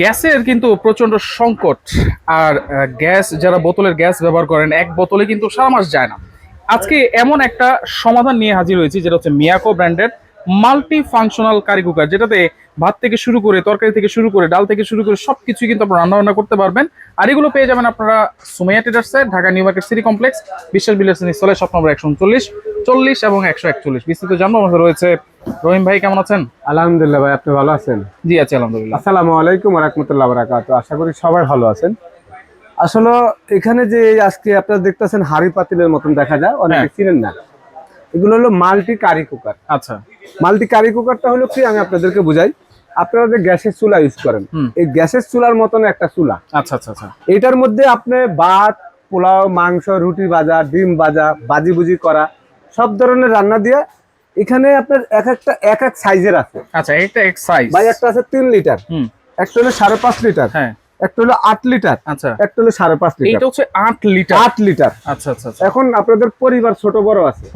গ্যাসের কিন্তু প্রচণ্ড সংকট। আর গ্যাস, যারা বোতলের গ্যাস ব্যবহার করেন, এক বোতলে কিন্তু সারা মাস যায় না। আজকে এমন একটা সমাধান নিয়ে হাজির হয়েছি, যেটা হচ্ছে মিয়াকো ব্র্যান্ডের মাল্টি ফাংশনাল কারি কুকার যেটাতে ভাত থেকে শুরু করে তরকারি থেকে শুরু করে ডাল থেকে শুরু করে সবকিছু কিন্তু আপনারা রান্না বান্না করতে পারবেন। আর এগুলো পেয়ে যাবেন আপনারা Sumaiya ট্রেডার্সে Dhaka new market city complex Biswas builders স্থলে শপ নম্বর একশো উনচল্লিশ চল্লিশ এবং একশো একচল্লিশ। বিস্তৃত জানব আমাদের রয়েছে রহিম ভাই কেমন আছেন? আলহামদুলিল্লাহ ভাই আপনি ভালো আছেন? জি আছি আলহামদুলিল্লাহ। আসসালামু আলাইকুম রহমতুল্লাহ বারাকাত আশা করি সবাই ভালো আছেন। আসলে এখানে যে আজকে আপনারা দেখতেছেন হাড়ি পাতিলের মতন দেখা যায় অনেকে হ্যাঁ। চিনেন না। এগুলো হলো মাল্টি কারি কুকার আচ্ছা। মাল্টি কারি কুকারটা হলো কি আমি আপনাদেরকে বুঝাই। আপনারা যে গ্যাসের চুলা ইউজ করেন এই গ্যাসের চুলার মতন একটা চুলা। আচ্ছা আচ্ছা আচ্ছা। এটার মধ্যে আপনি ভাত পোলাও মাংস রুটি ভাজা ডিম ভাজা বাজি বুজি করা সব ধরনের রান্না দিয়ে এখানে আপনার এক একটা এক এক সাইজের আছে। আচ্ছা এটা এক সাইজ ভাই একটা আছে তিন লিটার হুম। একটা হলো সাড়ে পাঁচ লিটার হ্যাঁ। একটা হলো আট লিটার আচ্ছা। একটা হলো সাড়ে পাঁচ লিটার। হচ্ছে আট লিটার। আট লিটার। আচ্ছা আচ্ছা আচ্ছা। এখন আপনাদের পরিবার ছোট বড় আছে।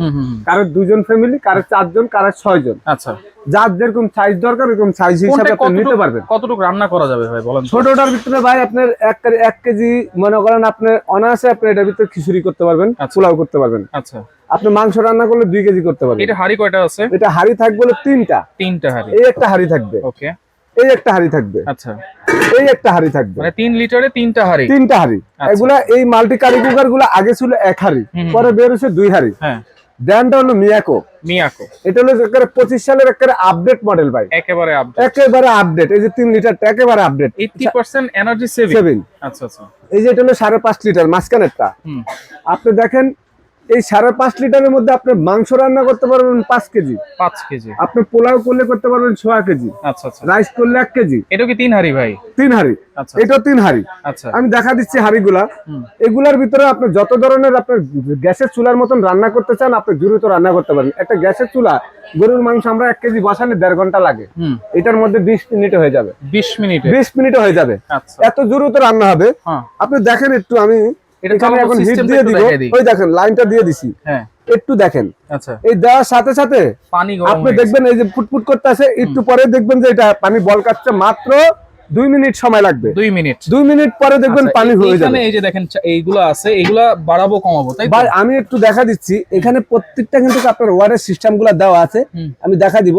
কারও দুজন ফ্যামিলি কারও চারজন কারও ছয় জন আচ্ছা। যার যেরকম সাইজ দরকার ওরকম সাইজ হিসাবে আপনি নিতে পারবেন। কতটুকু রান্না করা যাবে ভাই বলেন ছোটটার ভিতরে ভাই আপনার এক কেজি- এক কেজি মনে করেন আপনি অনায়াসে আপনি এটার ভিতরে খিচুড়ি করতে পারবেন আচ্ছা। পোলাও করতে পারবেন। আচ্ছা। আপনি মাংস রান্না করলে দুই কেজি করতে পারবেন। এটা হাড়ি কয়টা আছে? এটা হাড়ি থাকবে তিনটা। তিনটা হাড়ি। এই একটা হাড়ি থাকবে। ওকে। এই একটা হাড়ি থাকবে। আচ্ছা। এই একটা হাড়ি থাকবে। মানে তিন লিটারে তিনটা হাড়ি? তিনটা হাড়ি। আচ্ছা। এগুলা এই মাল্টি কারি কুকারগুলা আগে ছিল এক হাড়ি পরে বের হয়েছে দুই হাড়ি। হ্যাঁ। ব্র্যান্ডটা হলো মিয়াকো। মিয়াকো। এটা হলো একেবারে পঁচিশ সালের একেবারে আপডেট মডেল ভাই। একেবারে আপডেট একেবারে আপডেট এই যে তিন লিটারটা একেবারে update eighty percent energy saving saving আচ্ছা আচ্ছা। এই যে এটা হলো সাড়ে পাঁচ লিটার মাঝখানেরটা। আপনি দেখেন এই সাড়ে পাঁচ লিটারের মধ্যে আপনি মাংস রান্না করতে পারবেন পাঁচ কেজি। পাঁচ কেজি। আপনি পোলাও করলে করতে পারবেন ছয় কেজি। আচ্ছা আচ্ছা। রাইস করলে এক কেজি। এটা কি তিন হাড়ি ভাই? তিন হাড়ি। আচ্ছা। এটাও তিন হাড়ি। আচ্ছা। আমি দেখা দিচ্ছি হাড়িগুলা। এগুলার ভিতরে আপনি যত ধরনের আপনার গ্যাসের চুলার মতন রান্না করতে চান আপনি দ্রুত রান্না করতে পারেন একটা গ্যাসের চুলা গরুর মাংস আমরা এক কেজি বসালে দেড় ঘণ্টা লাগে। হুম। এটার মধ্যে বিশ মিনিটে হয়ে যাবে। বিশ মিনিটে? বিশ মিনিটে হয়ে যাবে। আচ্ছা। এত দ্রুত রান্না হবে। হ্যাঁ। আপনি দেখেন একটু আমি এটা এখানে এখন হিট দিয়ে দিব। ওই দেখেন লাইনটা দিয়ে দিছি। হ্যাঁ। একটু দেখেন। আচ্ছা। এই দেওয়ার সাথে সাথে পানি আপনি দেখবেন এই যে ফুটফুট করতে আছে একটু পরে দেখবেন যে এটা পানি বল কাটছে মাত্র দুই মিনিট সময় লাগবে। দুই মিনিট। দুই মিনিট পরে দেখবেন আচ্ছা, পানি হয়ে যাবে। এই যে দেখেন এইগুলা আছে এইগুলা বাড়াবো কমাবো তাই ভাই আমি একটু দেখা দিচ্ছি। এখানে প্রত্যেকটা কিন্তু আপনার ওয়ার্ডের সিস্টেমগুলা দেওয়া আছে। আমি দেখা দিব।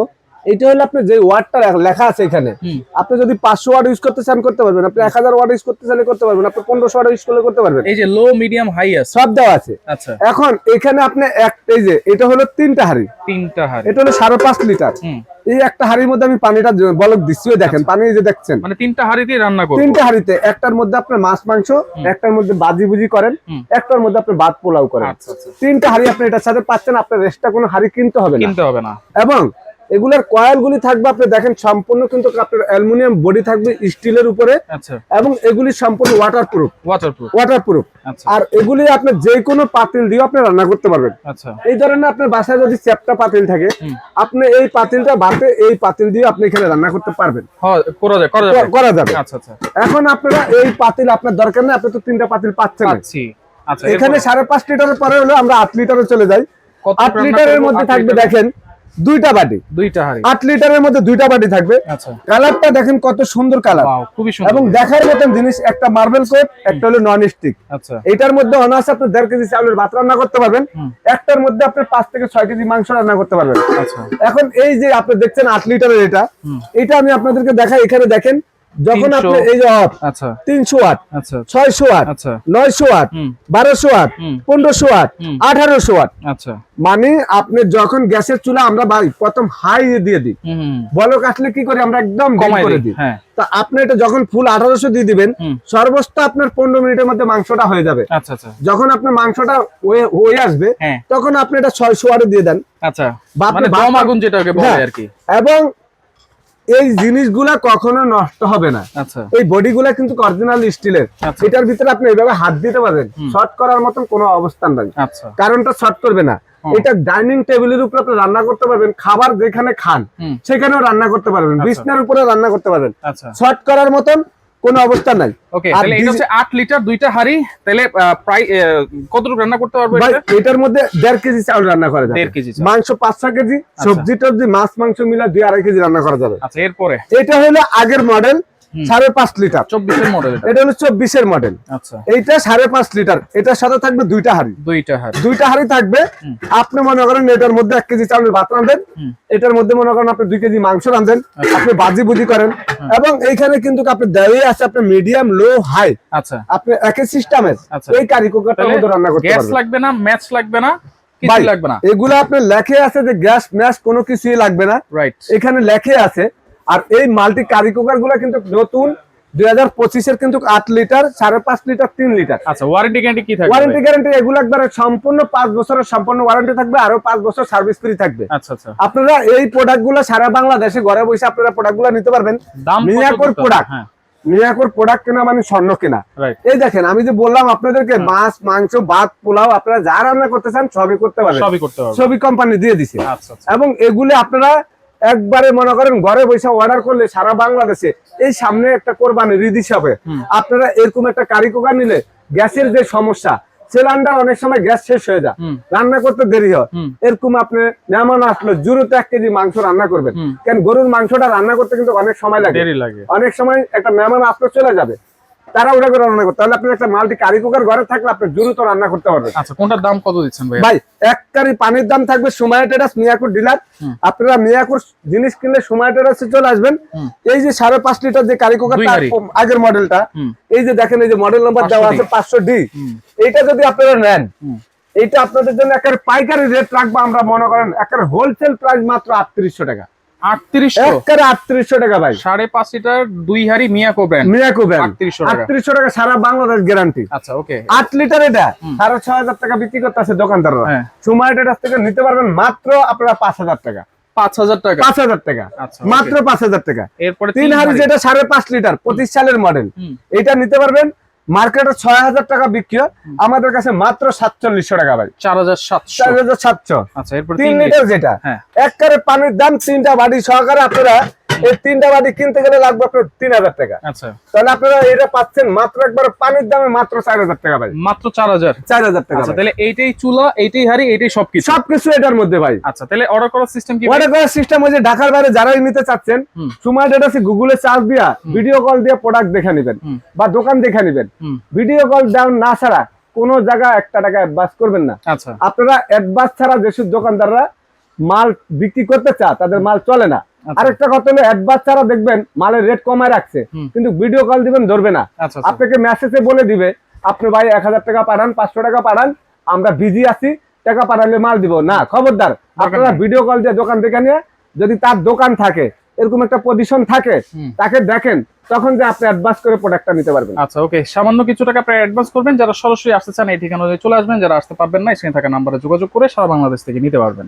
এটা হলো আপনার যে ওয়ার্ডটা লেখা আছে এখানে। আপনি যদি পাঁচশো ওয়ার্ড ইউজ করতে চান করতে পারবেন। আপনি এক হাজার ওয়ার্ড ইউজ করতে চাইলে করতে পারবেন। আপনি পনেরোশো ওয়ার্ড ইউজ করলে করতে পারবেন। এই যে লো মিডিয়াম হাই আছে সব দেওয়া আছে। আচ্ছা। এখন এখানে আপনি এক এই যে এটা হলো তিনটা হাড়ি। তিনটা হাড়ি। এটা হলো সাড়ে পাঁচ লিটার। এই একটা হাড়ির মধ্যে আমি পানিটা বলক দিচ্ছি দেখেন পানি যে দেখছেন। মানে তিনটা হাড়িতেই রান্না করব। তিনটা হাড়িতে একটার মধ্যে আপনার মাছ মাংস একটার মধ্যে বাজি বুজি করেন একটার মধ্যে আপনি ভাত পোলাও করেন। আচ্ছা আচ্ছা। তিনটা হাড়ি আপনি এটার সাথে পাচ্ছেন আপনার এক্সট্রা কোনো হাড়ি কিনতে হবে না। কিনতে হবে না। এবং এগুলার কয়েল গুলি থাকবে আপনি দেখেন সম্পূর্ণ কিন্তু আপনার অ্যালুমিনিয়াম বডি থাকবে স্টিলের উপরে আচ্ছা। এবং এগুলি সম্পূর্ণ ওয়াটার প্রুফ ওয়াটার প্রুফ আর এগুলি আপনি যে কোনো পাতিল দিয়ে আপনি রান্না করতে পারবেন। আচ্ছা। এই ধরনের আপনার বাসায় যদি চ্যাপটা পাতিল থাকে আপনি এই পাতিলটা ভাতে এই পাতিল দিয়ে আপনি এখানে রান্না করতে পারবেন। হ্যাঁ করা যাবে। করা যাবে। আচ্ছা আচ্ছা। এখন আপনারা এই পাতিল আপনার দরকার নেই আপনি তো তিনটা পাতিল পাচ্ছেন। পাচ্ছি। আচ্ছা এখানে সাড়ে পাঁচ লিটারের পরে হলো আমরা আট লিটারে চলে যাই। আট লিটারের মধ্যে থাকবে? দেখেন দুইটা বাটি। দুইটা হাড়ি। লিটারের মধ্যে দুইটা বাটি থাকবে। আচ্ছা। কালারটা দেখেন কত সুন্দর কালার। ওয়াও খুবই এবং দেখার মতন জিনিস একটা মার্বেল কোট একটা হলো নন স্টিক আচ্ছা। এটার মধ্যে অনায়াসে আপনি দেড় কেজি চাউলের ভাত রান্না করতে পারবেন। একটার মধ্যে আপনি পাঁচ থেকে ছয় কেজি মাংস রান্না করতে পারবেন। আচ্ছা। এখন এই যে আপনি দেখছেন আট লিটারের এটা এটা আমি আপনাদেরকে দেখাই। এখানে দেখেন যখন আপনি এই যে আচ্ছা। আট আচ্ছা। আট আচ্ছা। নয়শো আট হুম। বারোশো আট হুম। পনেরোশো আট আঠারোশো আট। আচ্ছা। মানে আপনি যখন গ্যাসের চুলা আমরা প্রথম হাই দিয়ে দিই বলক আসলে কি করি আমরা একদম কম করে দিই হ্যাঁ। তা আপনি এটা যখন ফুল আঠারোশো দিয়ে দিবেন সর্বোচ্চ আপনার পনেরো মিনিটের মধ্যে মাংসটা হয়ে যাবে। আচ্ছা আচ্ছা। যখন আপনার মাংসটা হয়ে- আসবে হ্যাঁ। তখন আপনি এটা ছয়শো আটে দিয়ে দেন। আচ্ছা। বা আপনি মানে ভাত- দম আগুন যেটাকে বলে হ্যাঁ। আর কি। এবং এই জিনিসগুলা কখনো নষ্ট হবে না। এই এই বডিগুলা কিন্তু অরিজিনাল স্টিলের। আচ্ছা। এটার ভিতরে আপনি এইভাবে হাত দিতে পারেন শর্ট করার মতন কোনো অবস্থান নাই। আচ্ছা। কারণটা শর্ট করবে না। এটা ডাইনিং টেবিলের উপরে আপনি রান্না করতে পারবেন খাবার যেখানে খান সেখানেও রান্না করতে পারবেন। আচ্ছা। বিছনার উপরে রান্না করতে পারবেন। আচ্ছা। শর্ট করার মতন কোনো অবস্থা নাই ওকে তাহলে এটা হচ্ছে 8 লিটার দুইটা হাড়ি তাহলে প্রায় কতটুকু রান্না করতে পারবে ভাই এটা? এটার মধ্যে 1.5 কেজি চাল রান্না করা যাবে 1.5 কেজি। মাংস পাঁচ ছয় কেজি সবজি টবজি মাছ মাংস মিলা দুই আড়াই কেজি রান্না করা যাবে আচ্ছা এরপরে এটা হলো আগের মডেল। সাড়ে পাঁচ লিটার। চব্বিশের মডেল এটা। হলো চব্বিশের মডেল আচ্ছা। এইটা সাড়ে পাঁচ লিটার। এটার সাথে থাকবে দুইটা হাড়ি। দুইটা হার দুইটা হাড়ি থাকবে। আপনি মনে করেন এটার মধ্যে এক কেজি চাউলের ভাত রাঁধেন। এটার মধ্যে মনে করেন আপনি দুই কেজি মাংস রাঁধেন। আচ্ছা। আপনি বাজি বুজি করেন। এবং এইখানে কিন্তু আপনি দেওয়াই আছে আপনি মিডিয়াম লো হাই আচ্ছা। আপনি একই সিস্টেমের আচ্ছা। এই কারি কুকারটার মধ্যে রান্না করতে গ্যাস পারবেন। লাগবে না ম্যাচ লাগবে না লাগবে এগুলো আপনার লেখে আছে যে গ্যাস ম্যাশ কোনো কিছুই লাগবে না। রাইট এখানে লেখে আছে আর এই মাল্টি কারি কুকারগুলো কিন্তু নতুন দুই হাজার পঁচিশের কিন্তু আট লিটার সাড়ে পাঁচ লিটার তিন লিটার। আচ্ছা ওয়ারেন্টি গ্যারান্টি কি থাকবে? ওয়ারেন্টি গ্যারান্টি এগুলো একবারে সম্পূর্ণ পাঁচ বছরের সম্পূর্ণ ওয়ারেন্টি থাকবে আরও পাঁচ বছর সার্ভিস ফ্রি থাকবে। আচ্ছা আচ্ছা। আপনারা এই প্রোডাক্টগুলো সারা বাংলাদেশে ঘরে বসে আপনারা প্রোডাক্টগুলো নিতে পারবেন। মিয়াকোর প্রোডাক্ট হ্যাঁ। মিয়াকোর প্রোডাক্ট কেনা মানে স্বর্ণ কেনা। এই দেখেন আমি যে বললাম আপনাদেরকে মাছ মাংস ভাত পোলাও আপনারা যা রান্না করতে চান সবই করতে পারবেন। সবই করতে হবে সবই কোম্পানি দিয়ে দিছে। আচ্ছা আচ্ছা। এবং এগুলি আপনারা একবারে মনে করেন ঘরে বসে অর্ডার করলে সারা বাংলাদেশে এই সামনে একটা কোরবানি ঈদ হিসাবে আপনারা এরকম একটা কারি কুকার নিলে গ্যাসের যে সমস্যা সিলিন্ডার অনেক সময় গ্যাস শেষ হয়ে যায় রান্না করতে দেরি হয়। এরকম আপনি মেহমান আসলো জুরুতে এক কেজি মাংস রান্না করবেন। কেন গরুর মাংসটা রান্না করতে কিন্তু অনেক সময় লাগে। লাগে। অনেক সময় একটা মেহমান আসলে চলে যাবে। তারা ওটা করে রান্না করতে তাহলে আপনি একটা মাল্টি কারি কুকার ঘরে থাকলে আপনি দ্রুত রান্না করতে পারবেন। আচ্ছা কোনটার দাম কত দিচ্ছেন ভাই ভাই এক কারি পানির দাম থাকবে সুমায়া টেরাস মিয়াকুর ডিলার। আপনারা মিয়াকুর জিনিস কিনলে সুমায়া টেরাসে চলে আসবেন। এই যে সাড়ে পাঁচ লিটার যে কারি কুকার আগের মডেলটা এই যে দেখেন এই যে মডেল নাম্বার দেওয়া আছে পাঁচশো ডি। এইটা যদি আপনারা নেন এইটা আপনাদের জন্য একেবারে পাইকারি রেট রাখব আমরা মনে করেন একেবারে হোলসেল প্রাইস মাত্র আটত্রিশশো টাকা। আটত্রিশশো। টাকা ভাই। সাড়ে পাঁচ লিটার দুই হাড়ি মিয়াকো ব্র্যান্ড। মিয়াকো ব্যান্ড 3800 টাকা। আটত্রিশশো টাকা সারা বাংলাদেশ গ্যারান্টি। আচ্ছা ওকে। আট লিটার এটা? সাড়ে ছয় হাজার টাকা বিক্রি করতে আছে দোকানদাররা। হ্যাঁ। থেকে নিতে পারবেন মাত্র আপনারা পাঁচ হাজার টাকা। পাঁচ হাজার টাকা। পাঁচ হাজার টাকা। আচ্ছা, মাত্র পাঁচ হাজার টাকা। এরপরে তিন হাড়ি যেটা সাড়ে পাঁচ লিটার পঁচিশ সালের মডেল এটা নিতে পারবেন মার্কেটে ছয় হাজার টাকা বিক্রি হয়, আমাদের কাছে মাত্র সাতচল্লিশশো টাকা ভাই। চার হাজার সাতশো। চার হাজার সাতশো। আচ্ছা তিন লিটার। যেটা। হ্যাঁ। এক কারে পানির দাম তিনটা বাড়ি সহকারে আপনারা এই তিনটা বাড়ি কিনতে গেলে লাগবে আপনার তিন হাজার টাকা। আচ্ছা। তাহলে আপনারা এটা পাচ্ছেন মাত্র একবার পানির দামে মাত্র চার হাজার টাকা ভাই। মাত্র চার হাজার? চার হাজার টাকা আচ্ছা তাহলে এইটাই চুলা এইটাই হাড়ি এইটাই সবকিছু? সবকিছু এটার মধ্যে ভাই। আচ্ছা তাহলে অর্ডার করার সিস্টেম কি অর্ডার করার সিস্টেম হয়েছে ঢাকার বাইরে যারাই নিতে চাচ্ছেন। সময় ডেটা গুগলে চার্জ দিয়া ভিডিও কল দিয়ে প্রোডাক্ট দেখে নেবেন বা দোকান দেখে নেবেন। ভিডিও কল ডাউন না ছাড়া কোনো জায়গা একটা টাকা অ্যাডভান্স করবেন না। আচ্ছা। আপনারা অ্যাডভান্স ছাড়া যেসব দোকানদাররা মাল বিক্রি করতে চা তাদের মাল চলে না। আরেকটা কথা হলো অ্যাডভান্স ছাড়া দেখবেন মালের রেট কমায় রাখছে কিন্তু ভিডিও কল দিবেন ধরবে না। আচ্ছা আচ্ছা। আপনাকে মেসেজে বলে দিবে আপনি ভাই এক হাজার টাকা পাঠান পাঁচশো টাকা পাঠান আমরা বিজি আছি টাকা পাঠালে মাল দিব। না খবরদার আপনারা ভিডিও কল দিয়ে দোকান থেকে নিয়ে যদি তার দোকান থাকে এরকম একটা পজিশন থাকে তাকে দেখেন তখন যে আপনি অ্যাডভান্স করে প্রোডাক্টটা নিতে পারবেন। আচ্ছা ওকে সামান্য কিছু টাকা প্রায় অ্যাডভান্স করবেন যারা সরাসরি আসতে চান এই ঠিকানা চলে আসবেন যারা আসতে পারবেন না সেখানে থাকা নাম্বারে যোগাযোগ করে সারা বাংলাদেশ থেকে নিতে পারবেন।